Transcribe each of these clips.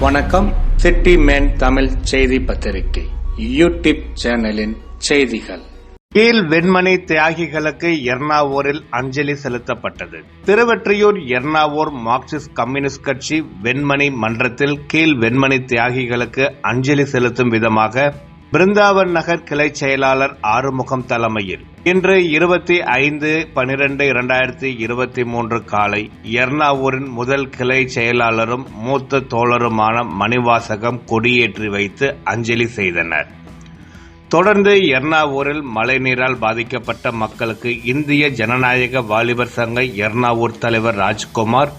வணக்கம். City man Tamil செய்தி பத்திரிகை. யூடியூப் சேனலின் செய்திகள். கீழ் வெண்மணி தியாகிகளுக்கு எர்ணாவூரில் அஞ்சலி செலுத்தப்பட்டது. திருவெற்றியூர் எர்ணாவூர் மார்க்சிஸ்ட் கம்யூனிஸ்ட் கட்சி வெண்மணி மன்றத்தில் கீழ் வெண்மணி தியாகிகளுக்கு அஞ்சலி செலுத்தும் விதமாக பிருந்தாவன் நகர் கிளை செயலாளர் ஆறுமுகம் தலைமையில் இன்று இருபத்தி ஐந்து பனிரெண்டு இரண்டாயிரத்தி இருபத்தி மூன்று காலை எர்ணாவூரின் முதல் கிளை செயலாளரும் மூத்த தோழருமான மணிவாசகம் கொடியேற்றி வைத்து அஞ்சலி செய்தனர். தொடர்ந்து எர்ணாவூரில் மழைநீரால் பாதிக்கப்பட்ட மக்களுக்கு இந்திய ஜனநாயக வாலிபர் சங்க எர்ணாவூர் தலைவர் ராஜ்குமார்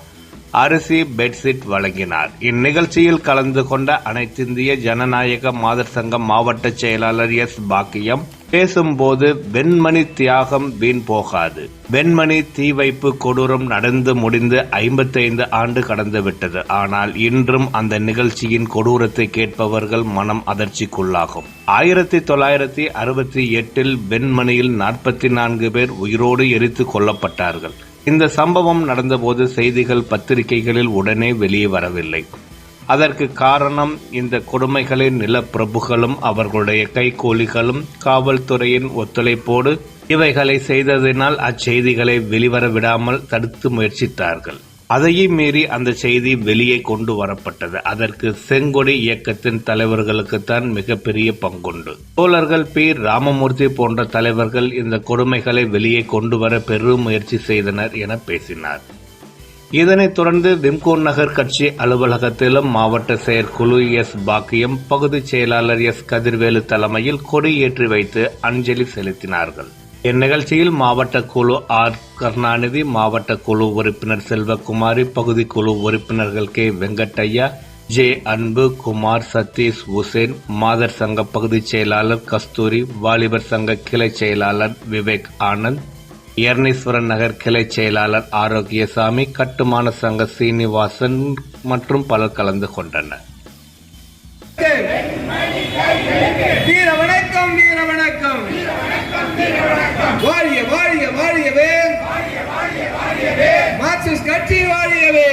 அரிசி பெட்ஷீட் வழங்கினார். இந்நிகழ்ச்சியில் கலந்து கொண்ட அனைத்திந்திய ஜனநாயக மாதர் சங்கம் மாவட்ட செயலாளர் எஸ் பாக்கியம் பேசும்போது வெண்மணி தியாகம் வீண் போகாது. வெண்மணி தீ வைப்பு கொடூரம் நடந்து முடிந்து ஐம்பத்தைந்து ஆண்டு கடந்து விட்டது. ஆனால் இன்றும் அந்த நிகழ்ச்சியின் கொடூரத்தை கேட்பவர்கள் மனம் அதிர்ச்சிக்குள்ளாகும். ஆயிரத்தி தொள்ளாயிரத்தி அறுபத்தி எட்டில் வெண்மணியில் நாற்பத்தி நான்கு பேர் உயிரோடு எரித்து கொல்லப்பட்டார்கள். இந்த சம்பவம் நடந்தபோது செய்திகள் பத்திரிகைகளில் உடனே வெளியே வரவில்லை. அதற்கு காரணம் இந்த கொடுமைகளை நிலப்பிரபுகளும் அவர்களுடைய கைகூலிகளும் காவல்துறையின் ஒத்துழைப்போடு இவைகளை செய்ததினால் அச்செய்திகளை வெளிவர விடாமல் தடுத்து முயற்சித்தார்கள். அதையும் மீறி அந்த செய்தி வெளியே கொண்டு வரப்பட்டது. அதற்கு செங்கொடி இயக்கத்தின் தலைவர்களுக்குத்தான் மிகப்பெரிய பங்குண்டு. தோழர்கள் பி. ராமமூர்த்தி போன்ற தலைவர்கள் இந்த கொடுமைகளை வெளியே கொண்டு வர பெரும் முயற்சி செய்தனர் என பேசினார். இதனைத் தொடர்ந்து விம்கோன் நகர் கட்சி அலுவலகத்திலும் மாவட்ட செயற்குழு எஸ். பாக்கியம் பகுதிச் செயலாளர் எஸ். கதிர்வேலு தலைமையில் கொடியேற்றி வைத்து அஞ்சலி செலுத்தினார்கள். இந்நிகழ்ச்சியில் மாவட்ட குழு ஆர். கருணாநிதி மாவட்ட குழு உறுப்பினர் செல்வகுமாரி பகுதி குழு உறுப்பினர்கள் கே. வெங்கட்டையா ஜே. அன்பு குமார் சதீஷ் உசேன் மாதர் சங்க பகுதிச் செயலாளர் கஸ்தூரி வாலிபர் சங்க கிளை செயலாளர் விவேக் ஆனந்த் எர்ணீஸ்வரன் நகர் கிளை செயலாளர் ஆரோக்கியசாமி கட்டுமான சங்க சீனிவாசன் மற்றும் பலர் கலந்து கொண்டனர். வீர வணக்கம் வீர வணக்கம். மார்க்சிஸ்ட் கட்சி வாழியவே